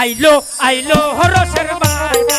আইলো আইলো হরসের মাই